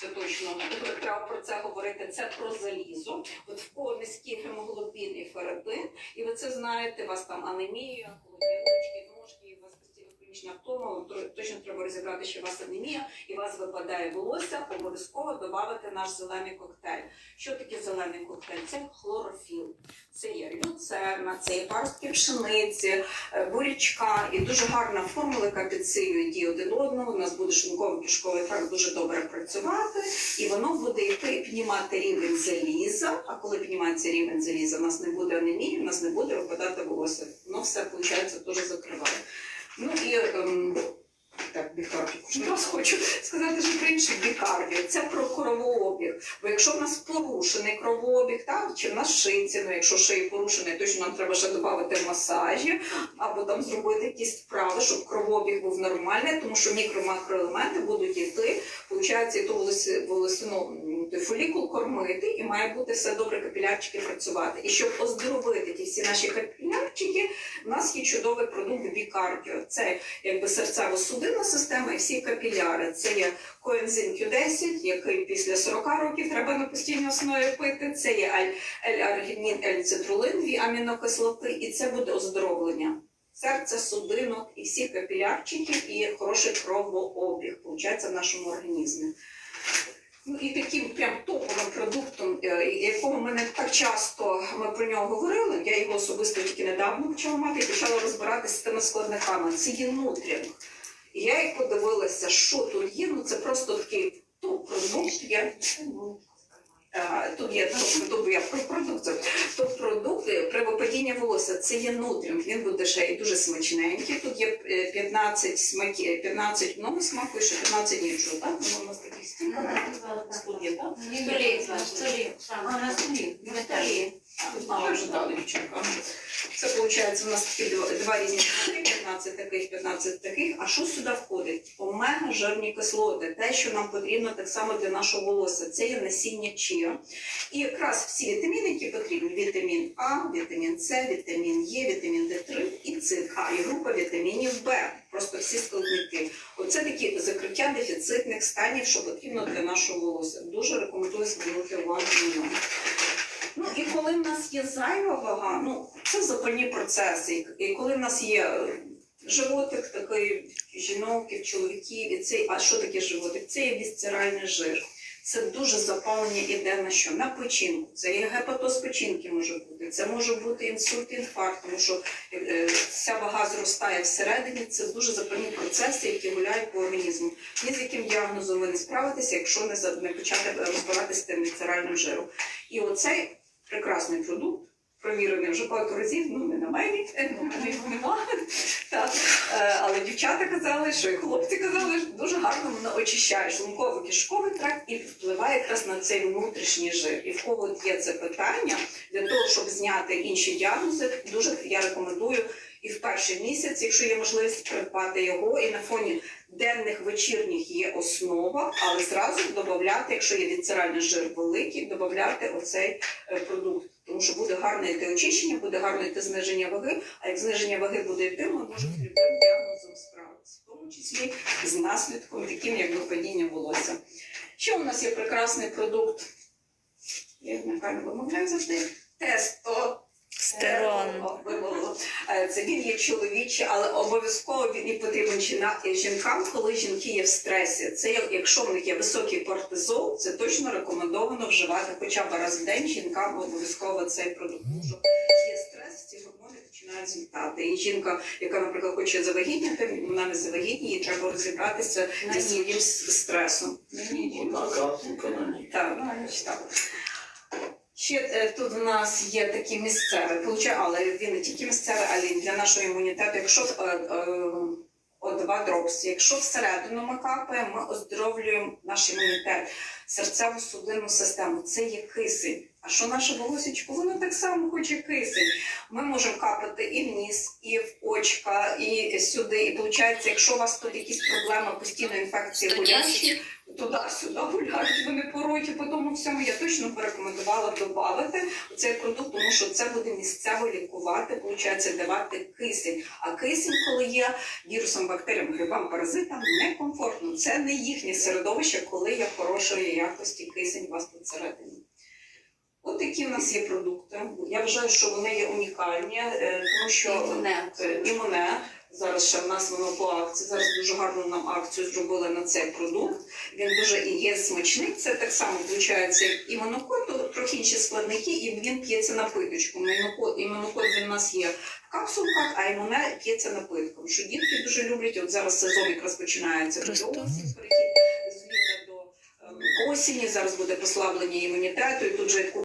Це точно треба про це говорити. Це про залізо. От в кого низький гемоглобін і ферритин, і ви це знаєте, у вас там анемія, холодні ручки, ножки, у вас постійно хронічна втома, точно треба розібрати, що у вас анемія, і у вас випадає волосся, обов'язково додати наш зелений коктейль. Що таке зелений коктейль? Це хлорофіл. Люцерна, це є паростки пшениці, е, бурячка і дуже гарна формула, яка підсилює дію один одного. У нас буде шлунково кишковий тракт дуже добре працювати, і воно буде йти піднімати рівень заліза. А коли піднімається рівень заліза, у нас не буде анемії, у нас не буде випадати волосся. Воно все виходить дуже закриває. Ну і хочу сказати, що про інше бікардію. Це про кровообіг. Бо якщо в нас порушений кровообіг, так, чи в нас шийці, ну якщо шиї порушений, точно нам треба ще додати масажі, або там зробити якісь вправи, щоб кровообіг був нормальний, тому що мікро-макроелементи будуть йти, виходить, і ту волоси- волосину, той фолікул кормити, і має бути все добре капілярчики працювати. І щоб оздоровити ті всі наші капілярчики, у нас є чудовий продукт бікардіо. Це якби серцево-судинна система і всі капіляри. Це є коензим Q10, який після 40 років треба на постійній основі пити. Це є L-аргінін, L-цитрулин, дві амінокислоти, і це буде оздоровлення. Серця, судинок і всіх капілярчиків, і хороший кровообіг, виходить, в нашому організмі. Ну і таким прям топовим продуктом, якому якого ми не так часто ми про нього говорили, я його особисто тільки недавно почала мати і почала розбиратися з тими складниками. Це є нутрінг. І я як подивилася, що тут є, ну це просто такий топ-продукт. Я, е, тут є топ я про продукцію. Топ-продукт е, при випадінні волосся це є нутрінг. Він буде ще і дуже смачненький. Тут є е, 15 смаків, 15 одного смаку і ще 15 іншого. Так, воно у нас такий стільки. Тут є, так? Столі, столі. А, на столі. Столі. А, вже дали дівчинка. Це виходить, у нас такі два, різні часи, 15 таких, 15 таких. А що сюди входить? Омега жирні кислоти, те, що нам потрібно так само для нашого волосся. Це є насіння чия. І якраз всі вітаміни, які потрібні: вітамін А, вітамін С, вітамін Е, вітамін Д3 і цинк, а і група вітамінів Б. Просто всі складники. Оце такі закриття дефіцитних станів, що потрібно для нашого волосся. Дуже рекомендую звернути увагу на нього. Ну і коли в нас є зайва вага, ну це запальні процеси. І- І коли в нас є е, животик такий жінок, чоловіків, і цей, а що таке животик? Це є вісцеральний жир. Це дуже запалення іде на що? На печінку. Це є гепатоз печінки може бути. Це може бути інсульт, інфаркт, тому що е, вся вага зростає всередині. Це дуже запальні процеси, які гуляють по організму. Ні з яким діагнозом ви не справитеся, якщо не, почати розбиратися з тим вісцеральним жиром. І оцей прекрасний продукт, провірений вже багато разів, ну не на мені, е, ну, мене його нема. Так. Е, Але дівчата казали, що і хлопці казали, що дуже гарно воно очищає шлунково-кишковий тракт і впливає якраз на цей внутрішній жир. І в кого є це питання, для того, щоб зняти інші діагнози, дуже я рекомендую і в перший місяць, якщо є можливість придбати його, і на фоні денних вечірніх є основа, але зразу додати, якщо є віцеральний жир великий, додати оцей е, продукт. Тому що буде гарне йти очищення, буде гарне йти зниження ваги. А як зниження ваги буде йти, ми можемо з любим діагнозом справитися, в тому числі з наслідком, таким як випадіння волосся. Ще у нас є прекрасний продукт. Я неправильно вимовляю завжди. Тесто. Чоловічий, але обов'язково він і потрібен жінкам, коли жінки є в стресі. Це якщо в них є високий кортизол, це точно рекомендовано вживати хоча б раз в день жінкам обов'язково цей продукт. Тому що є стрес, ці гормони починають злітати. І жінка, яка, наприклад, хоче завагітніти, вона не завагітніє, їй треба розібратися зі своїм стресом. Капсулка на ній. Так, значить так. Ще е, тут в нас є такі місцеві, получа- але він не тільки місцевий, але й для нашого імунітету. Якщо е, е, О2 дропс, якщо всередину ми капаємо, ми оздоровлюємо наш імунітет, серцеву судинну систему. Це є кисень. А що наше волосечко? Воно так само хоче кисень. Ми можемо капати і в ніс, і в очка, і сюди. І виходить, якщо у вас тут якісь проблеми, постійно інфекції гуляючі, туди-сюди гуляють вони пороті по тому всьому, я точно б рекомендувала додати цей продукт, тому що це буде місцево лікувати, виходить, давати кисень. А кисень, коли є вірусом, бактеріям, грибам, паразитам, некомфортно. Це не їхнє середовище, коли є хорошої якості кисень у вас тут всередині. От такі в нас є продукти. Я вважаю, що вони є унікальні, е, тому що. Е. Зараз ще в нас воно по акції. Зараз дуже гарну нам акцію зробили на цей продукт. Він дуже і є смачний. Це так само виходить, як імунокод, трохи інші складники, і він п'ється напиточку. Імунокод, імунокод він у нас є в капсулках, а імуне п'ється напитком. Що дітки дуже люблять. От зараз сезон якраз починається Просто- вже осінь, перехід з літа до ем, осені. Зараз буде послаблення імунітету, і тут же